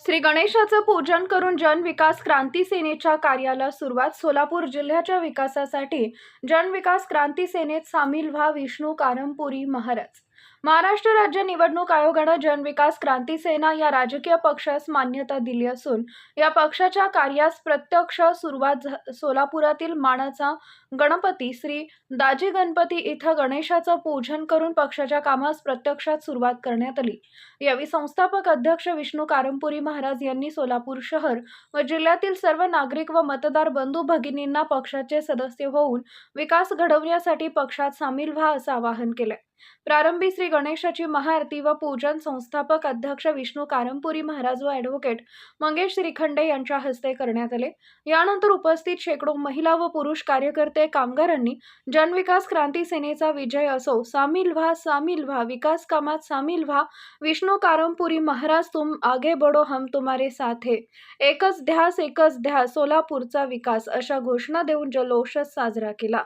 श्री गणेशाचं पूजन करून जन विकास क्रांती सेनेच्या कार्याला सुरुवात सोलापूर जिल्ह्याच्या विकासासाठी जनविकास क्रांती सेनेत सामील व्हा विष्णू कारंपुरी महाराज. महाराष्ट्र राज्य निवडणूक आयोगानं जन विकास क्रांती सेना या राजकीय पक्षास मान्यता दिली असून या पक्षाच्या कार्यास प्रत्यक्ष सुरुवात सोलापुरातील मानाचा गणपती श्री दाजी गणपती इथं गणेशाचं पूजन करून पक्षाच्या कामास प्रत्यक्षात सुरुवात करण्यात आली. यावेळी संस्थापक अध्यक्ष विष्णू कारंपुरी महाराज यांनी सोलापूर शहर व जिल्ह्यातील सर्व नागरिक व मतदार बंधू भगिनींना पक्षाचे सदस्य होऊन विकास घडवण्यासाठी पक्षात सामील व्हा असं आवाहन केलंय. प्रारंभी श्री गणेशाची महाआरती व पूजन संस्थापक अध्यक्ष विष्णू कारंपुरी महाराज व ॲडव्होकेट मंगेश श्रीखंडे यांच्या हस्ते करण्यात आले. यानंतर उपस्थित शेकडो महिला व पुरुष कार्यकर्ते कामगारांनी जनविकास क्रांती सेनेचा विजय असो सामील व्हा सामील व्हा विकास कामात सामील व्हा विष्णू कारंपुरी महाराज तुम आगे बडो हम तुम्हारे साथ है. एकच ध्यास एकच ध्यास सोलापूरचा विकास अशा घोषणा देऊन जल्लोष साजरा केला.